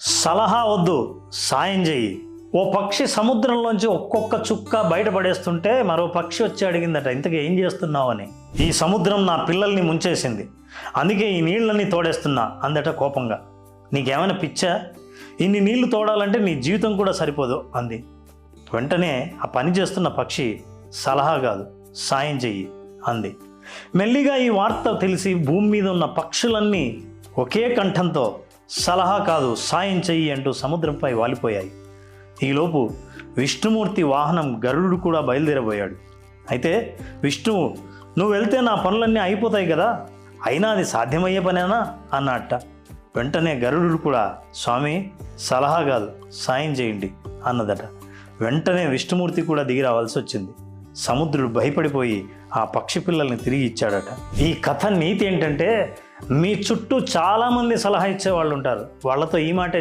సలహా వద్దు సాయం చెయ్యి. ఓ పక్షి సముద్రంలోంచి ఒక్కొక్క చుక్క బయటపడేస్తుంటే మరో పక్షి వచ్చి అడిగిందట ఇంతకీ ఏం చేస్తున్నావు అని. ఈ సముద్రం నా పిల్లల్ని ముంచేసింది. అందుకే ఈ నీళ్ళని తోడేస్తున్నా అందట కోపంగా. నీకేమైనా పిచ్చా? ఇన్ని నీళ్ళు తోడాలంటే నీ జీవితం కూడా సరిపోదు అంది. వెంటనే ఆ పని చేస్తున్న పక్షి సలహా కాదు సాయం చెయ్యి అంది. మెల్లిగా ఈ వార్త తెలిసి భూమి మీద ఉన్న పక్షులన్నీ ఒకే కంఠంతో సలహా కాదు సాయం చెయ్యి అంటూ సముద్రంపై వాలిపోయాయి. ఈలోపు విష్ణుమూర్తి వాహనం గరుడు కూడా బయలుదేరబోయాడు. అయితే విష్ణువు నువ్వు వెళ్తే నా పనులన్నీ అయిపోతాయి కదా? అయినా అది సాధ్యమయ్యే పనేనా? అన్నట్ట వెంటనే గరుడు కూడా స్వామి సలహా కాదు సాయం చేయండి అన్నదట. వెంటనే విష్ణుమూర్తి కూడా దిగి రావాల్సి వచ్చింది. సముద్రుడు భయపడిపోయి ఆ పక్షి పిల్లల్ని తిరిగి ఇచ్చాడట. ఈ కథ నీతి ఏంటంటే మీ చుట్టూ చాలామంది సలహా ఇచ్చే వాళ్ళు ఉంటారు వాళ్ళతో ఈ మాటే